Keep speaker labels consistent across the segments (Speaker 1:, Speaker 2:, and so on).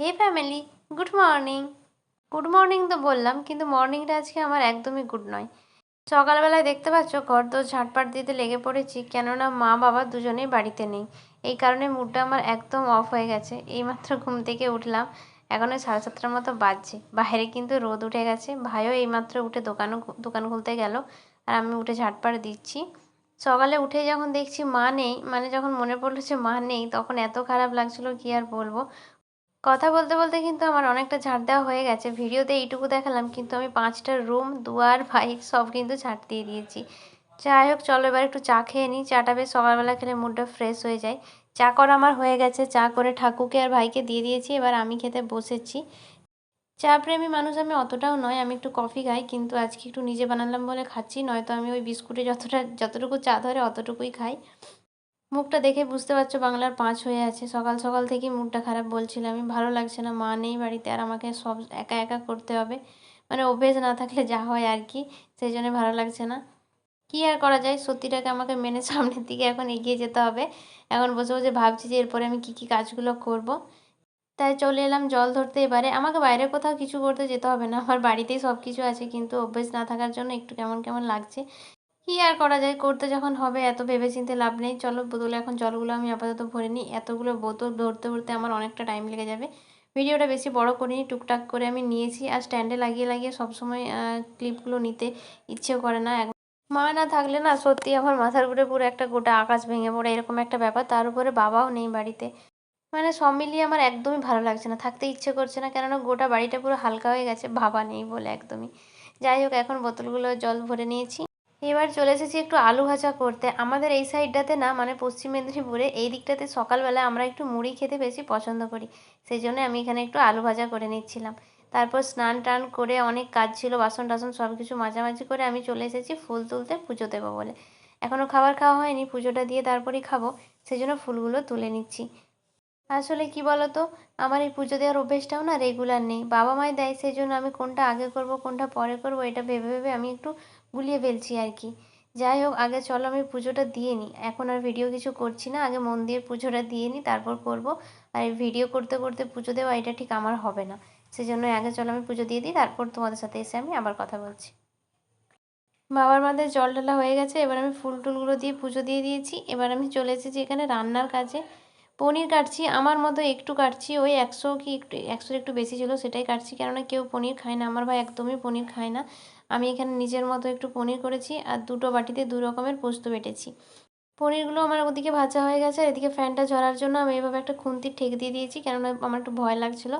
Speaker 1: Hey family good morning good morning তো বললাম, কিন্তু মর্নিংটা আজকে আমার একদমই গুড নয়। সকালবেলায় দেখতে পাচ্ছ ঘর তো ঝাটপাট দিতে লেগে পড়েছি, কেননা মা বাবা দুজনেই বাড়িতে নেই। এই কারণে মুডটা আমার একদম অফ হয়ে গেছে। এইমাত্র ঘুম থেকে উঠলাম এখন ওই সাড়ে সাতটার মতো বাজছে। বাইরে কিন্তু রোদ উঠে গেছে। ভাইও এইমাত্র উঠে দোকানও দোকান খুলতে গেল, আর আমি উঠে ঝাটপাট দিচ্ছি। সকালে উঠে যখন দেখছি মা নেই মানে যখন মনে পড়ল যে মা নেই, তখন এত খারাপ লাগছিল, কি আর বলব? কথা বলতে বলতে কিন্তু আমার অনেকটা ঝাড় দেওয়া হয়ে গেছে। ভিডিওতে এইটুকু দেখালাম, কিন্তু আমি পাঁচটা রুম দুয়ার বাইক সব কিন্তু ঝাড় দিয়ে দিয়েছি। যাই হোক, চলো এবার একটু চা খেয়ে নিই চাটা বেশ সকালবেলা খেলে মুডটা ফ্রেশ হয়ে যায়। চা করা আমার হয়ে গেছে। চা করে ঠাকুরকে আর ভাইকে দিয়ে দিয়েছি। এবার আমি খেতে বসেছি। চা প্রেমী মানুষ আমি অতটাও নয়, আমি একটু কফি খাই, কিন্তু আজকে একটু নিজে বানালাম বলে খাচ্ছি। নয়তো আমি ওই বিস্কুটে যতটা, যতটুকু চা ধরে অতটুকুই খাই। মুখটা দেখে বুঝতে পারছ বাংলার পাঁচ হয়ে আছে। সকাল সকাল থেকেই মুখটা খারাপ বলছিল আমি। ভালো লাগছে না, মা নেই বাড়িতে আর আমাকে সব একা একা করতে হবে। মানে অভ্যেস না থাকলে যা হয় আর কি, সেই জন্য ভালো লাগছে না। কী আর করা যায়? সত্যিটাকে আমাকে মেনে সামনের দিকে এখন এগিয়ে যেতে হবে। এখন বসে বসে ভাবছি যে এরপরে আমি কী কী কাজগুলো করব। তাই চলে এলাম জল ধরতে এবারে। আমাকে বাইরে কোথাও কিছু করতে যেতে হবে না। আমার বাড়িতেই সব কিছু আছে, কিন্তু অভ্যেস না থাকার জন্য একটু কেমন কেমন লাগছে। কী আর করা যায়? করতে যখন হবে, এত ভেবে চিনতে লাভ নেই। চলো বোতলে এখন জলগুলো আমি আপাতত ভরে নিই। এতগুলো বোতল ধরতে ভরতে আমার অনেকটা টাইম লেগে যাবে। ভিডিওটা বেশি বড় করিনি, টুকটাক করে আমি নিয়েছি আর স্ট্যান্ডে লাগিয়ে লাগিয়ে সবসময় ক্লিপগুলো নিতে ইচ্ছেও করে না। মা না থাকলে না সত্যি আমার মাথার উপরে পুরো একটা গোটা আকাশ ভেঙে পড়ে, এরকম একটা ব্যাপার। তার উপরে বাবাও নেই বাড়িতে। মানে সব মিলিয়ে আমার একদমই ভালো লাগছে না। থাকতে ইচ্ছে করছে না, কেননা গোটা বাড়িটা পুরো হালকা হয়ে গেছে। বাবা নেই বলে একদমই। যাই হোক, এখন বোতলগুলো জল ভরে নিয়েছি। এবার চলে এসেছি একটু আলু ভাজা করতে। আমাদের এই সাইডটাতে না মানে পশ্চিম মেদিনীপুরে, এই দিকটাতে সকালবেলা আমরা একটু মুড়ি খেতে বেশি পছন্দ করি। সেই জন্য আমি এখানে একটু আলু ভাজা করে নিচ্ছিলাম। তারপর স্নান টান করে অনেক কাজ ছিল, বাসন টাসন সব কিছু মাঝামাঝি করে আমি চলে এসেছি ফুল তুলতে পুজো দেবো বলে। এখনও খাবার খাওয়া হয়নি, পুজোটা দিয়ে তারপরেই খাব। সেই জন্য ফুলগুলো তুলে নিচ্ছি। আসলে কি বলতো, আমার এই পুজো দেওয়ার অভ্যেসটাও না রেগুলার নেই। বাবা মাই দেয় সেই জন্য আমি কোনটা আগে করব, কোনটা পরে করব, এটা ভেবে ভেবে আমি একটু গুলিয়ে ফেলছি আর কি। যাই হোক, আগে চলো আমি পুজোটা দিয়ে নিই। এখন আর ভিডিও কিছু করছি না। আগে মন দিয়ে পুজোটা দিয়ে নিই, তারপর করব। আর ভিডিও করতে করতে পুজো দেওয়া, এটা ঠিক আমার হবে না। সেই জন্য আগে চলো আমি পুজো দিয়ে দিই, তারপর তোমাদের সাথে এসে আমি আবার কথা বলছি। বাবার মাদের জল ঢালা হয়ে গেছে, এবার আমি ফুল টুলগুলো দিয়ে পুজো দিয়ে দিয়েছি। এবার আমি চলে এসেছি এখানে রান্নার কাজে। পনির কাটছি, আমার মতো একটু কাটছি, ওই একশো কি একটু, একশোর একটু বেশি ছিল সেটাই কাটছি, কেননা কেউ পনির খায় না, আমার ভাই একদমই পনির খায় না। আমি এখানে নিজের মতো একটু পনির করেছি আর দুটো বাটিতে দু রকমের পোস্ত বেটেছি। পনিরগুলো আমার ওদিকে ভাজা হয়ে গেছে এদিকে ফ্যানটা ঝরার জন্য আমি এভাবে একটা খুন্তির ঠেক দিয়ে দিয়েছি, কেননা আমার একটু ভয় লাগছিল।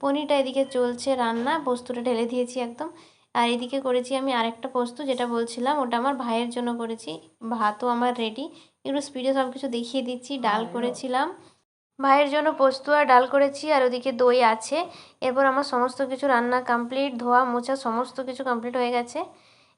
Speaker 1: পনিরটা এদিকে চলছে রান্না, পোস্তটা ঢেলে দিয়েছি একদম। আর এদিকে করেছি আমি আরেকটা পোস্ত যেটা বলছিলাম ওটা আমার ভাইয়ের জন্য করেছি। ভাতও আমার রেডি একটু স্পিডে সব কিছু দেখিয়ে দিচ্ছি ডাল করেছিলাম। ভাইয়ের জন্য পোস্ত আর ডাল করেছি আর ওদিকে দই আছে। এরপর আমার সমস্ত কিছু রান্না কমপ্লিট ধোয়া মোছা সমস্ত কিছু কমপ্লিট হয়ে গেছে।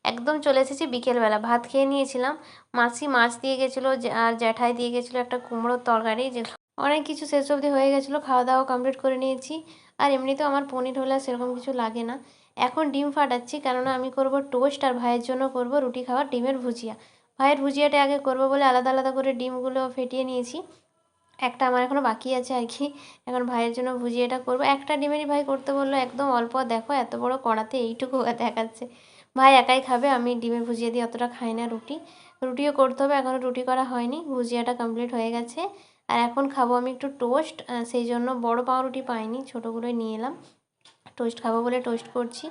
Speaker 1: একদম চলে এসেছি বিকেলবেলা। ভাত খেয়ে নিয়েছিলাম। মাসি মাছ দিয়ে গেছিল আর জ্যাঠাই দিয়ে গেছিল একটা কুমড়োর তরকারি যে অনেক কিছু শেষ অবধি হয়ে গেছিল খাওয়া দাওয়া কমপ্লিট করে নিয়েছি। আর এমনিতেও আমার পনির হলে সেরকম কিছু লাগে না। এখন ডিম ফাটাচ্ছি, কেননা আমি করব টোস্ট আর ভাইয়ের জন্য করব রুটি খাওয়ার ডিমের ভুজিয়া। ভাইয়ের ভুজিয়াটা আগে করব বলে আলাদা আলাদা করে ডিমগুলো ফেটিয়ে নিয়েছি। একটা আমার এখনও বাকি আছে আর কি, এখন ভাইয়ের জন্য ভুজিয়াটা করব। একটা ডিমেরই ভাই করতে বলল, একদম অল্প দেখো, এত বড় কড়াতে এইটুকু দেখাচ্ছে। ভাই একাই খাবে, আমি ডিমের ভুজিয়া দিয়ে অতটা খাই না রুটি। রুটিও করতে হবে এখনও রুটি করা হয়নি, ভুজিয়াটা কমপ্লিট হয়ে গেছে। আর এখন খাব আমি একটু টোস্ট সেই জন্য বড় পাউরুটি পাইনি, ছোটোগুলোই নিয়ে এলাম। টোস্ট খাব বলে টোস্ট করছি।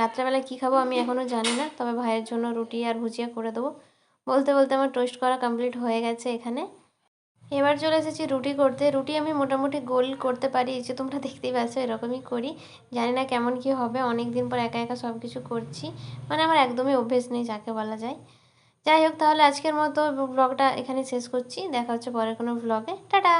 Speaker 1: রাত্রেবেলায় কী খাব আমি এখনও জানি না, তবে ভাইয়ের জন্য রুটি আর ভুজিয়া করে দেবো। বলতে বলতে আমার টোস্ট করা কমপ্লিট হয়ে গেছে এখানে। এবার চলে এসেছি রুটি করতে। রুটি আমি মোটামুটি গোল করতে পারি যে তোমরা দেখতেই পাচ্ছ, এরকমই করি। জানি না কেমন কি হবে অনেক দিন পর একা একা সব কিছু করছি। মানে আমার একদমই অভ্যেস নেই, যাকে বলা যায়। যাই হোক তাহলে আজকের মতো ব্লগটা এখানে শেষ করছি। দেখা হচ্ছে পরে কোনো ব্লগে। টাটা!